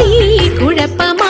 കുഴപ്പമായി കുഴപ്പമായി